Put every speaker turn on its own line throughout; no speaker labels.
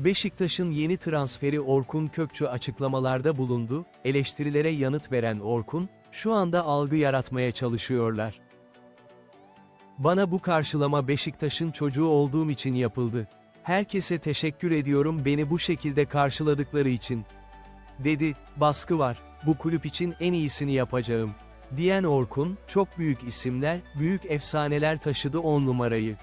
Beşiktaş'ın yeni transferi Orkun Kökçü açıklamalarda bulundu, eleştirilere yanıt veren Orkun, şu anda algı yaratmaya çalışıyorlar. Bana bu karşılama Beşiktaş'ın çocuğu olduğum için yapıldı. Herkese teşekkür ediyorum beni bu şekilde karşıladıkları için. Dedi, baskı var, bu kulüp için en iyisini yapacağım. Diyen Orkun, çok büyük isimler, büyük efsaneler taşıdı 10 numarayı.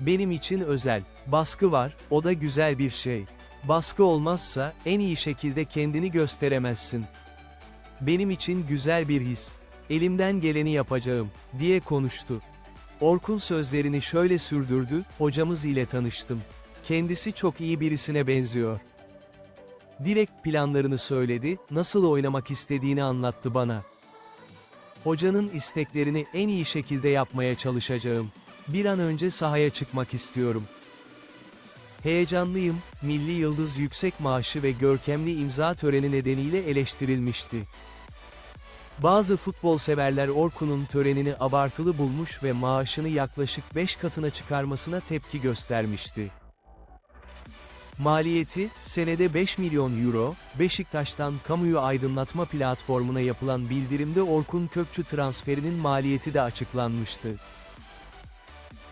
Benim için özel, baskı var, o da güzel bir şey. Baskı olmazsa, en iyi şekilde kendini gösteremezsin. Benim için güzel bir his. Elimden geleni yapacağım, diye konuştu. Orkun sözlerini şöyle sürdürdü, hocamız ile tanıştım. Kendisi çok iyi birisine benziyor. Direkt planlarını söyledi, nasıl oynamak istediğini anlattı bana. Hocanın isteklerini en iyi şekilde yapmaya çalışacağım. Bir an önce sahaya çıkmak istiyorum. Heyecanlıyım, Milli Yıldız yüksek maaşı ve görkemli imza töreni nedeniyle eleştirilmişti. Bazı futbol severler Orkun'un törenini abartılı bulmuş ve maaşını yaklaşık 5 katına çıkarmasına tepki göstermişti. Maliyeti, senede 5 milyon euro, Beşiktaş'tan kamuyu aydınlatma platformuna yapılan bildirimde Orkun Kökçü transferinin maliyeti de açıklanmıştı.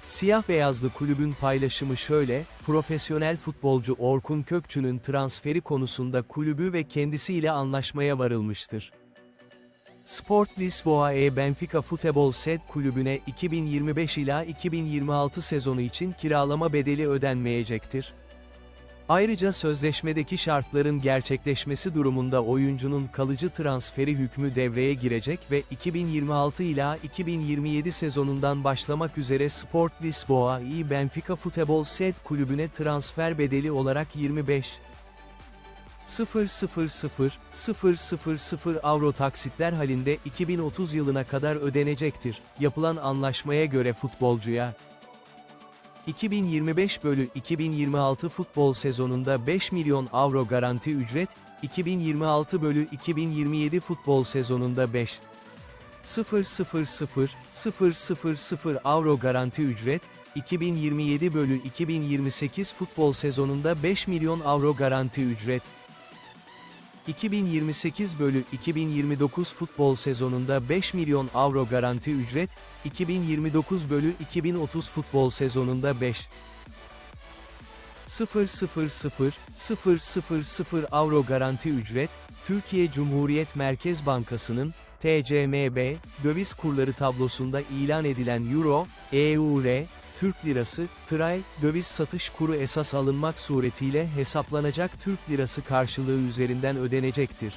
Siyah beyazlı kulübün paylaşımı şöyle, profesyonel futbolcu Orkun Kökçü'nün transferi konusunda kulübü ve kendisiyle anlaşmaya varılmıştır. Sport Lisboa e Benfica Futebol Set kulübüne 2025 ila 2026 sezonu için kiralama bedeli ödenmeyecektir. Ayrıca sözleşmedeki şartların gerçekleşmesi durumunda oyuncunun kalıcı transferi hükmü devreye girecek ve 2026 ila 2027 sezonundan başlamak üzere Sport Lisboa e Benfica Futebol Set kulübüne transfer bedeli olarak 25 000 avro taksitler halinde 2030 yılına kadar ödenecektir. Yapılan anlaşmaya göre futbolcuya 2025 bölü 2026 futbol sezonunda 5 milyon avro garanti ücret, 2026 bölü 2027 futbol sezonunda 5 000 avro garanti ücret, 2027 bölü 2028 futbol sezonunda 5 milyon avro garanti ücret. 2028 bölü 2029 futbol sezonunda 5 milyon avro garanti ücret, 2029 bölü 2030 futbol sezonunda 5 000 avro garanti ücret, Türkiye Cumhuriyet Merkez Bankası'nın, TCMB, döviz kurları tablosunda ilan edilen Euro, EUR, Türk Lirası, TRY, döviz satış kuru esas alınmak suretiyle hesaplanacak Türk Lirası karşılığı üzerinden ödenecektir.